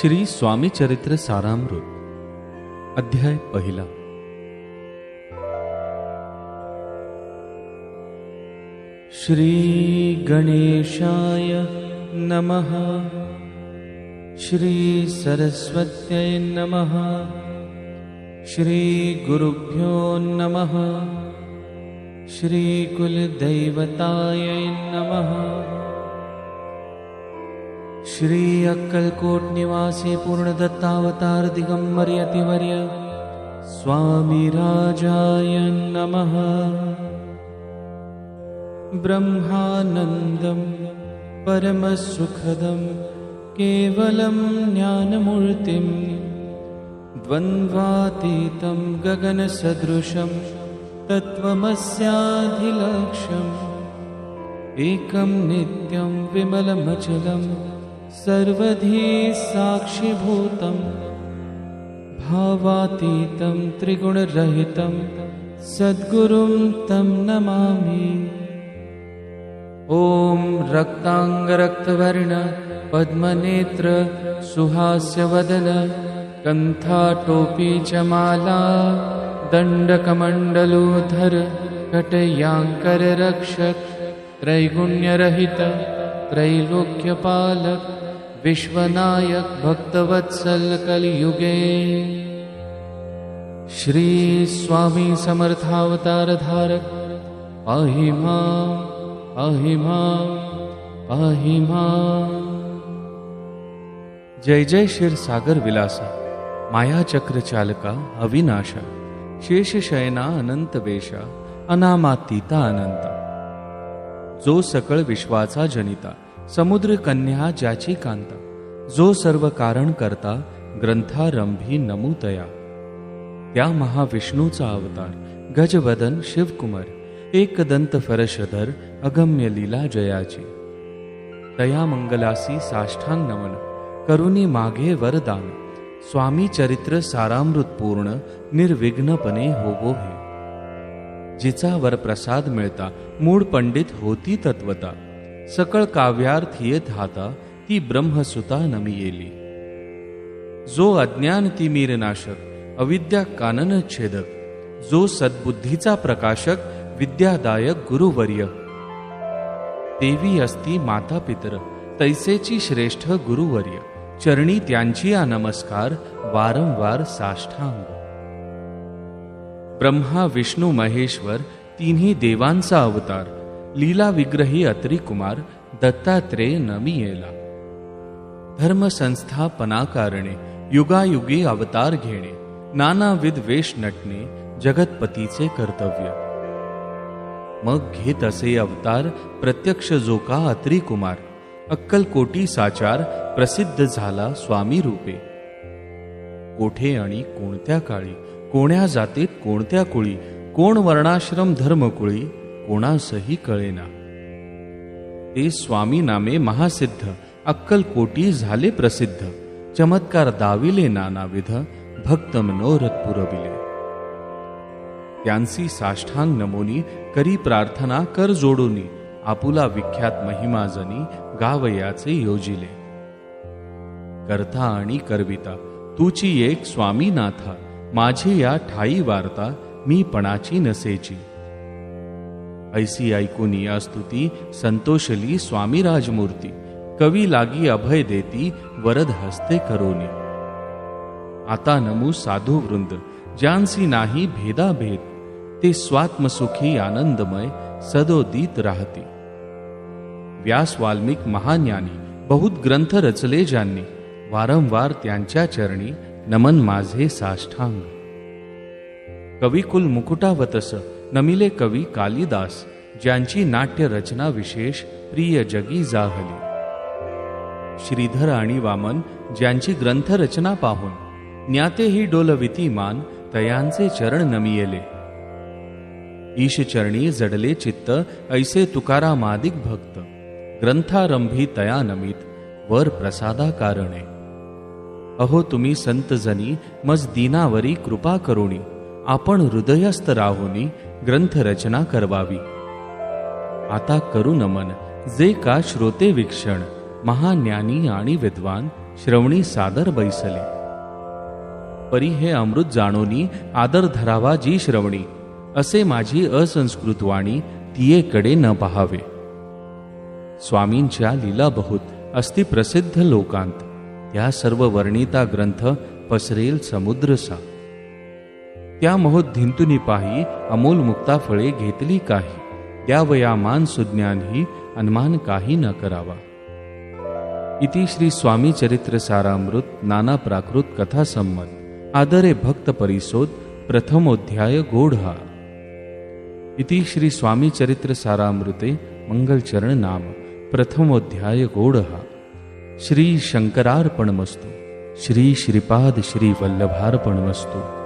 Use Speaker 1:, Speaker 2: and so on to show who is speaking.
Speaker 1: श्री स्वामी चरित्र सारामृत अध्याय पहला. श्रीगणेशाय नमः श्रीसरस्वत्यै नमः श्रीगुरुभ्यो नमः श्रीकुलदेवताय नमः। श्री अक्कलकोट निवासी पूर्णदत्तावतार दिगंबर यतिवर्य स्वामी राजाय नमः। ब्रह्मानन्दं परमसुखदं केवलं ज्ञानमूर्तिं द्वन्द्वातीतं गगनसदृशं तत्त्वमस्याधिलक्ष्यम् एकं नित्यं विमलमचलं सर्वधी साक्षिभूतं भावातीतं त्रिगुणरहितं सद्गुरुं तं नमामि। ॐ रक्ताङ्गरक्तवर्ण पद्मनेत्र सुहास्यवदन कन्थाटोपी च माला दण्डकमण्डलोधर कटयाङ्कररक्षक त्रैगुण्यरहित त्रैलोक्यपालक विश्वनायक भक्तवत्सल कलियुगे। श्री स्वामी समर्थावतार धारक अहिमा अहिमा अहिमा। जय जय क्षीरसागर विलासा मायाचक्र चालका अविनाशा। शेषशयना अनंत वेशा अनामातीता अनंता। जो सकळ विश्वाचा जनिता समुद्र कन्या ज्याची कांता जो सर्व कारण करता ग्रंथारंभी नमुतया त्या महाविष्णूचा अवतार गजवदन शिवकुमार एकदंत फरशधर अगम्य लीला जयाची. तया मंगलासी साष्टांग नमन करुणी मागे वरदान स्वामी चरित्र सारामृत पूर्ण निर्विघ्नपणे होवो हे. जिचा वर प्रसाद मिळता मूळ पंडित होती तत्वता. सकळ काव्यार्थ येत हाता ती ब्रह्मसुता नमी येली. जो अज्ञान ती मीरनाशक अविद्या कानन छेदक. जो सद्बुद्धीचा प्रकाशक विद्यादायक गुरुवर्य. देवी असती माता पितर तैसेची श्रेष्ठ गुरुवर्य. चरणी त्यांची या नमस्कार वारंवार साष्टांग. ब्रह्मा विष्णू महेश्वर तिन्ही देवांचा अवतार. लीला विग्रही अत्री कुमार दत्तात्रेय नमी येला. धर्म संस्थापनाकारणे युगायुगी अवतार घेणे नानाविध वेश नटणे जगतपतीचे कर्तव्य. मग घेत असे अवतार प्रत्यक्ष जो का अत्री कुमार अक्कलकोटी साचार प्रसिद्ध झाला स्वामी रूपे. कोठे आणि कोणत्या काळी कोण्या जातीत कोणत्या कुळी कोण वर्णाश्रम धर्मकुळी कोणासही कळेना. ते स्वामी नामे महासिद्ध अक्कलकोटी झाले प्रसिद्ध. चमत्कार दाविले नानाविध भक्त मनोरथ पुरविले. त्यांची साष्टांग नमोनी करी प्रार्थना कर जोडोनी. आपुला विख्यात महिमाजनी गावयाचे योजिले. करता आणि करविता तुची एक स्वामीनाथा. माझी या ठाई वार्ता मी पणाची नसेची. ऐसी ऐकून या स्तुती संतोषली स्वामी राजमूर्ती। कवी लागी अभय देती वरद हस्ते करोनी। आता नमू साधू वृंद ज्यांसी नाही भेदाभेद ते स्वात्मसुखी आनंदमय सदोदित राहते। व्यास वाल्मिक महाज्ञानी बहुत ग्रंथ रचले ज्यांनी। वारंवार त्यांच्या चरणी नमन माझे साष्टांग। कविकुल मुकुटावतस नमिले कवी कालिदास ज्यांची नाट्य रचना विशेष प्रिय जगी जाहली. श्रीधर आणि वामन ज्यांची ग्रंथ रचना पाहून ज्ञातेही डोलविती मान तयांचे चरण नमियेले. ईशचरणी जडले चित्त ऐसे तुकारामादिक भक्त. ग्रंथारंभी तया नमित वर प्रसादा कारणे. अहो तुम्ही संत जनी मज दीनावरी कृपा करुणी. आपण हृदयस्थ राहुनी ग्रंथ रचना करवावी. आता करू नमन जे का श्रोते वीक्षण महाज्ञानी आणि विद्वान श्रवणी सादर बैसले. परी हे अमृत जाणोनी आदर धरावा जी श्रवणी असे माझी असंस्कृत वाणी तियेकडे न पहावे. स्वामींच्या लीला बहुत अस्ति प्रसिद्ध लोकांत त्या सर्व वर्णिता ग्रंथ पसरेल समुद्रसा त्या महोद्धिंतुनी पाही अमोल मुक्ता फळे घेतली काही. त्या वया मान सुज्ञानही अनुमान काही न करावा. इति श्री स्वामी चरित्र सारामृत नाना प्राकृत कथा संमत. आदरे भक्त परिसोद प्रथमोध्याय गोढा इति श्री स्वामी चरित्र सारामृते मंगलचरण नाम प्रथमोध्याय गोढहा श्री शंकरार्पणमस्तु. श्री श्रीपाद श्री वल्लभार्पणमस्तु.